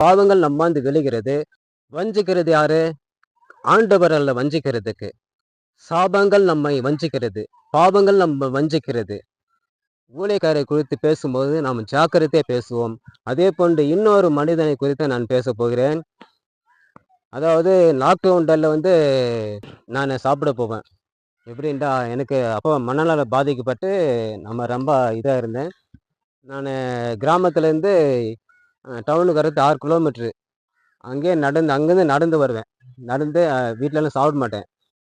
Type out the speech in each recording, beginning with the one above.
பாவங்கள் நம்மாந்து விழுகிறது. வஞ்சிக்கிறது யாரு? ஆண்டவர் அல்ல வஞ்சிக்கிறதுக்கு. சாபங்கள் நம்மை வஞ்சிக்கிறது. பாவங்கள் நம்ம வஞ்சிக்கிறது. ஊழியக்காரை குறித்து பேசும்போது நாம் ஜாக்கிரதையாக பேசுவோம். அதே போன்று இன்னொரு மனிதனை குறித்து நான் பேச போகிறேன். அதாவது லாக்டவுன் டல்ல வந்து நான் சாப்பிட போவேன். எப்படின்டா எனக்கு அப்போ மனநல பாதிக்கப்பட்டு நம்ம ரொம்ப இதாக இருந்தேன். நான் கிராமத்துலேருந்து டவுனுக்கு வரது ஆறு கிலோமீட்ரு அங்கேயே நடந்து அங்கேருந்து நடந்து வருவேன். நடந்து வீட்டிலலாம் சாப்பிட மாட்டேன்.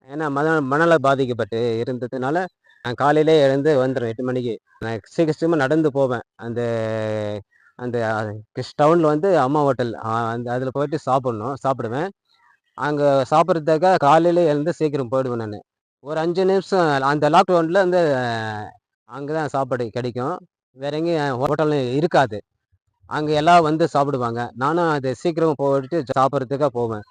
ஏன்னா மன மணலை பாதிக்கப்பட்டு இருந்ததுனால நான் காலையிலே எழுந்து வந்துடுவேன் எட்டு மணிக்கு. நான் சீக்கிரம் சீக்கிரமாக நடந்து போவேன். அந்த அந்த கிருஷ் டவுனில் வந்து அம்மா ஹோட்டல். அந்த அதில் போயிட்டு சாப்பிட்ணும் சாப்பிடுவேன். அங்கே சாப்பிட்றதுக்காக காலையிலே எழுந்து சீக்கிரம் போயிடுவேன் நான். ஒரு அஞ்சு நிமிஷம் அந்த லாக்டவுனில் வந்து அங்கே தான் சாப்பாடு கிடைக்கும். வேற எங்கேயும் ஹோட்டலும் இருக்காது. அங்கே எல்லாம் வந்து சாப்பிடுவாங்க. நானும் அது சீக்கிரம் போயிட்டு சாப்பிட்றதுக்காக போவேன்.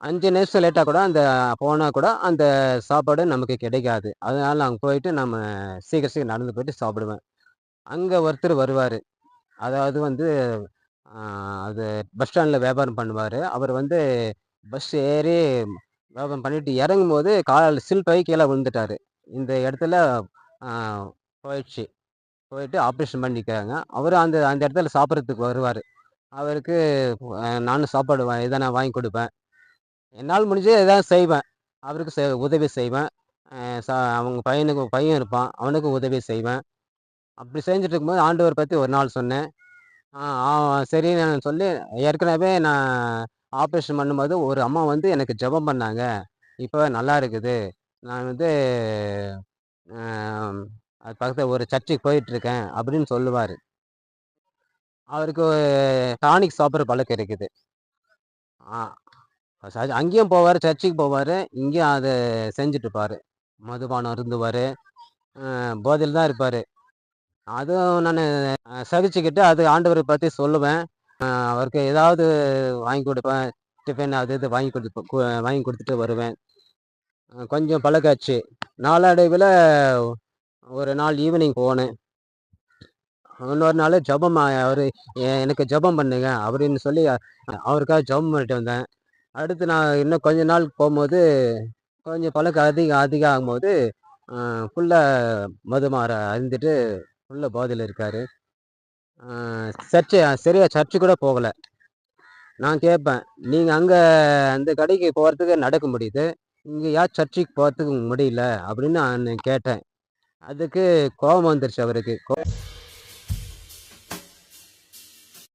அஞ்சு நிமிஷம் லேட்டாக கூட அந்த போனால் கூட அந்த சாப்பாடு நமக்கு கிடைக்காது. அதனால் அங்கே போயிட்டு நம்ம சீக்கிரம் சீக்கிரம் நடந்து போயிட்டு சாப்பிடுவேன். அங்கே ஒருத்தர் வருவார். அதாவது வந்து அது பஸ் ஸ்டாண்டில் வியாபாரம் பண்ணுவார். அவர் வந்து பஸ் ஏறி வியாபாரம் பண்ணிட்டு இறங்கும் போது காலில் சில்பாகி கீழே விழுந்துட்டார். இந்த இடத்துல போயிடுச்சு. போயிட்டு ஆப்ரேஷன் பண்ணிக்கிறாங்க. அவர் அந்த அந்த இடத்துல சாப்பிட்றதுக்கு வருவார். அவருக்கு நானும் சாப்பாடு வா எதனா வாங்கி கொடுப்பேன். என்னால் முடிஞ்சு எதாவது செய்வேன். அவருக்கு செ உதவி செய்வேன். சா அவங்க பையனுக்கு பையன் இருப்பான். அவனுக்கு உதவி செய்வேன். அப்படி செஞ்சுட்டு இருக்கும்போது ஆண்டவர் பற்றி ஒரு நாள் சொன்னேன். சரி நான் சரின்னு சொல்லி ஏற்கனவே நான் ஆப்ரேஷன் பண்ணும்போது ஒரு அம்மா வந்து எனக்கு ஜெபம் பண்ணாங்க. இப்போ நல்லா இருக்குது. நான் வந்து அது பக்கத்தில் ஒரு சர்ச்சுக்கு போயிட்டுருக்கேன் அப்படின்னு சொல்லுவார். அவருக்கு டானிக் சாப்பிட்ற பழக்கம் இருக்குது. ஆ ச- அங்கேயும் போவார் சர்ச்சுக்கு போவார் இங்கேயும் அதை செஞ்சுட்ருப்பார் மதுபானம் இருந்துவார் போதையில் தான் இருப்பார். அதுவும் நான் சகிச்சுக்கிட்டு அது ஆண்டவரை பற்றி சொல்லுவேன். அவருக்கு ஏதாவது வாங்கி கொடுப்பேன் டிஃபன் அது இது வாங்கி கொடுத்து வாங்கி கொடுத்துட்டு வருவேன். கொஞ்சம் பழக்காச்சு. நாளடைவில் ஒரு நாள் ஈவினிங் போனேன். இன்னொரு நாள் ஜெபம் அவர் எனக்கு ஜெபம் பண்ணுங்க அப்படின்னு சொல்லி அவருக்காக ஜெபம் பண்ணிட்டு வந்தேன். அடுத்து நான் இன்னும் கொஞ்ச நாள் போகும்போது கொஞ்சம் பழக்கம் அதிகம் அதிகம் ஆகும்போது ஃபுல்லாக மதுமாற அறிந்துட்டு ஃபுல்லாக போதையில் இருக்கார். சர்ச்சு சரியாக சர்ச்சு கூட போகலை. நான் கேட்பேன் நீங்கள் அங்கே அந்த கடைக்கு போகிறதுக்கு நடக்க முடியுது? இங்கே யார் சர்ச்சுக்கு போகிறதுக்கு முடியல? அப்படின்னு நான் கேட்டேன். அதுக்கு கோபம் வந்துருச்சு அவருக்கு. கோ-